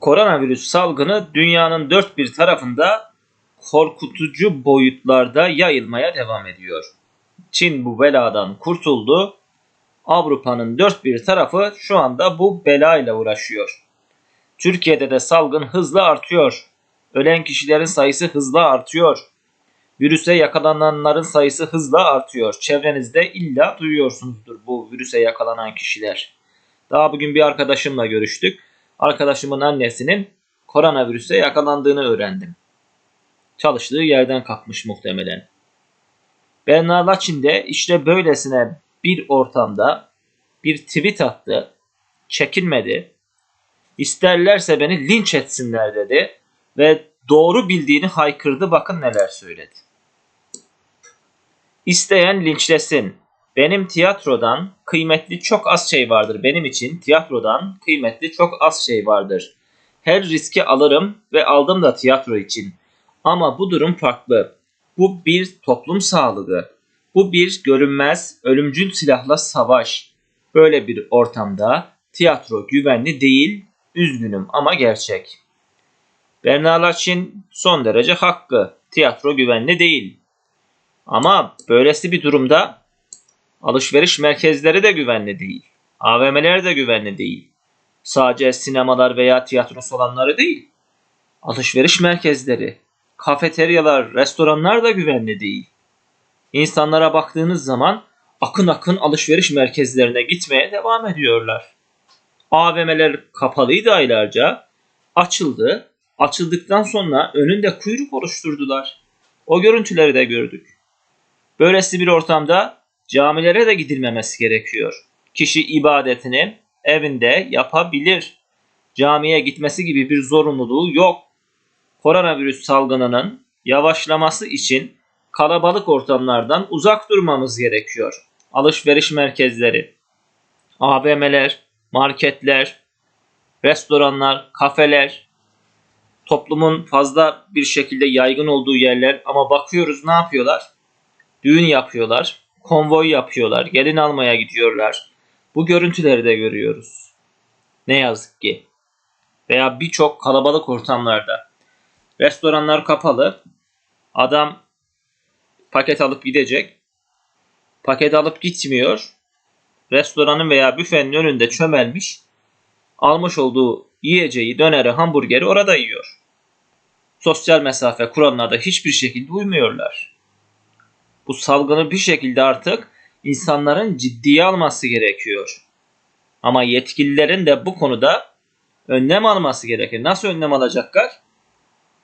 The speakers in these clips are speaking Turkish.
Koronavirüs salgını dünyanın dört bir tarafında korkutucu boyutlarda yayılmaya devam ediyor. Çin bu beladan kurtuldu. Avrupa'nın dört bir tarafı şu anda bu belayla uğraşıyor. Türkiye'de de salgın hızla artıyor. Ölen kişilerin sayısı hızla artıyor. Virüse yakalananların sayısı hızla artıyor. Çevrenizde illa duyuyorsunuzdur bu virüse yakalanan kişiler. Daha bugün bir arkadaşımla görüştük. Arkadaşımın annesinin koronavirüse yakalandığını öğrendim. Çalıştığı yerden kalkmış muhtemelen. Bernard Laçin de işte böylesine bir ortamda bir tweet attı. Çekinmedi. İsterlerse beni linç etsinler dedi ve doğru bildiğini haykırdı. Bakın neler söyledi. İsteyen linçlesin. Benim tiyatrodan kıymetli çok az şey vardır. Benim için tiyatrodan kıymetli çok az şey vardır. Her riski alırım ve aldım da tiyatro için. Ama bu durum farklı. Bu bir toplum sağlığı. Bu bir görünmez, ölümcül silahla savaş. Böyle bir ortamda tiyatro güvenli değil, üzgünüm ama gerçek. Bernard Laçin son derece hakkı. Tiyatro güvenli değil. Ama böylesi bir durumda alışveriş merkezleri de güvenli değil. AVM'ler de güvenli değil. Sadece sinemalar veya tiyatro salonları değil. Alışveriş merkezleri, kafeteryalar, restoranlar da güvenli değil. İnsanlara baktığınız zaman akın akın alışveriş merkezlerine gitmeye devam ediyorlar. AVM'ler kapalıydı aylarca. Açıldı. Açıldıktan sonra önünde kuyruk oluşturdular. O görüntüleri de gördük. Böylesi bir ortamda camilere de gidilmemesi gerekiyor. Kişi ibadetini evinde yapabilir. Camiye gitmesi gibi bir zorunluluğu yok. Koronavirüs salgınının yavaşlaması için kalabalık ortamlardan uzak durmamız gerekiyor. Alışveriş merkezleri, AVM'ler, marketler, restoranlar, kafeler, toplumun fazla bir şekilde yaygın olduğu yerler ama bakıyoruz ne yapıyorlar? Düğün yapıyorlar, konvoy yapıyorlar, gelin almaya gidiyorlar. Bu görüntüleri de görüyoruz. Ne yazık ki. Veya birçok kalabalık ortamlarda. Restoranlar kapalı. Adam paket alıp gidecek. Paket alıp gitmiyor. Restoranın veya büfenin önünde çömelmiş. Almış olduğu yiyeceği, döneri, hamburgeri orada yiyor. Sosyal mesafe kuralına da hiçbir şekilde uymuyorlar. Bu salgını bir şekilde artık insanların ciddiye alması gerekiyor. Ama yetkililerin de bu konuda önlem alması gerekir. Nasıl önlem alacaklar?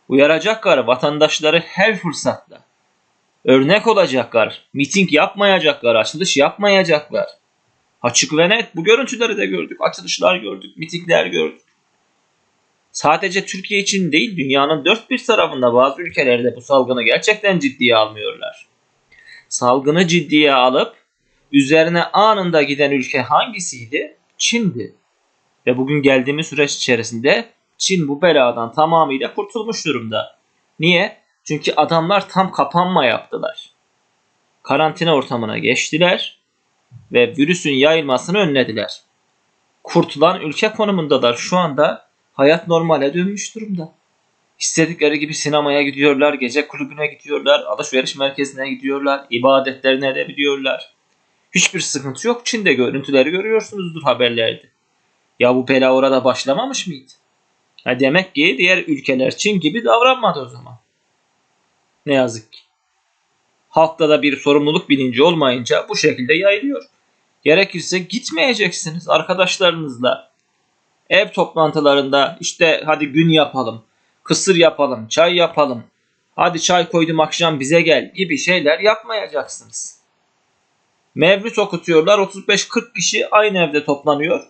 Uyaracaklar vatandaşları her fırsatta. Örnek olacaklar. Miting yapmayacaklar, açılış yapmayacaklar. Açık ve net bu görüntüleri de gördük. Açılışlar gördük, mitingler gördük. Sadece Türkiye için değil, dünyanın dört bir tarafında bazı ülkelerde bu salgını gerçekten ciddiye almıyorlar. Salgını ciddiye alıp üzerine anında giden ülke hangisiydi? Çin'di. Ve bugün geldiğimiz süreç içerisinde Çin bu beladan tamamıyla kurtulmuş durumda. Niye? Çünkü adamlar tam kapanma yaptılar. Karantina ortamına geçtiler ve virüsün yayılmasını önlediler. Kurtulan ülke konumundalar. Şu anda hayat normale dönmüş durumda. İstedikleri gibi sinemaya gidiyorlar, gece kulübüne gidiyorlar, alışveriş merkezine gidiyorlar, ibadetlerini edebiliyorlar. Hiçbir sıkıntı yok. Çin'de görüntüleri görüyorsunuzdur haberlerde. Ya bu bela orada başlamamış mıydı? Ha demek ki diğer ülkeler Çin gibi davranmadı o zaman. Ne yazık ki. Halkta da bir sorumluluk bilinci olmayınca bu şekilde yayılıyor. Gerekirse gitmeyeceksiniz arkadaşlarınızla. Ev toplantılarında işte hadi gün yapalım, kısır yapalım, çay yapalım. Hadi çay koydum akşam bize gel gibi şeyler yapmayacaksınız. Mevlüt okutuyorlar 35-40 kişi aynı evde toplanıyor.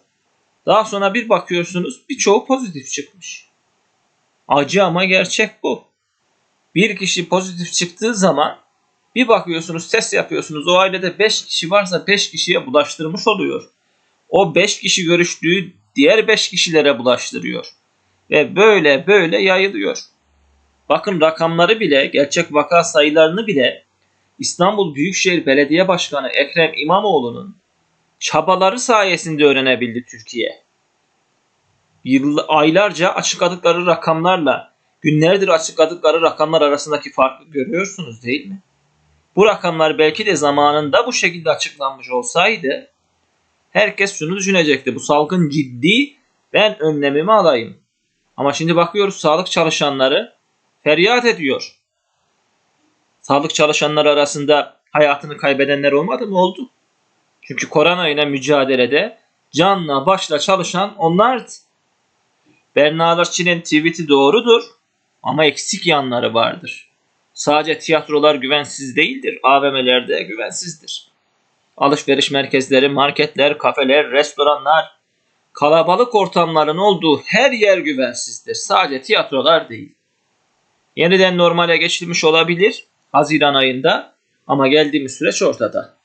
Daha sonra bir bakıyorsunuz birçoğu pozitif çıkmış. Acı ama gerçek bu. Bir kişi pozitif çıktığı zaman bir bakıyorsunuz test yapıyorsunuz o ailede 5 kişi varsa 5 kişiye bulaştırmış oluyor. O 5 kişi görüştüğü diğer 5 kişilere bulaştırıyor. Ve böyle böyle yayılıyor. Bakın rakamları bile gerçek vaka sayılarını bile İstanbul Büyükşehir Belediye Başkanı Ekrem İmamoğlu'nun çabaları sayesinde öğrenebildi Türkiye. yıl, aylarca açıkladıkları rakamlarla günlerdir açıkladıkları rakamlar arasındaki farkı görüyorsunuz değil mi? Bu rakamlar belki de zamanında bu şekilde açıklanmış olsaydı herkes şunu düşünecekti. Bu salgın ciddi ben önlemimi alayım. Ama şimdi bakıyoruz sağlık çalışanları feryat ediyor. Sağlık çalışanları arasında hayatını kaybedenler olmadı mı? Oldu. Çünkü korona ile mücadelede canla başla çalışan onlardı. Berna Arçi'nin tweet'i doğrudur ama eksik yanları vardır. Sadece tiyatrolar güvensiz değildir. AVM'ler de güvensizdir. Alışveriş merkezleri, marketler, kafeler, restoranlar, kalabalık ortamların olduğu her yer güvensizdir. Sadece tiyatrolar değil. Yeniden normale geçilmiş olabilir Haziran ayında ama geldiğimiz süreç ortada.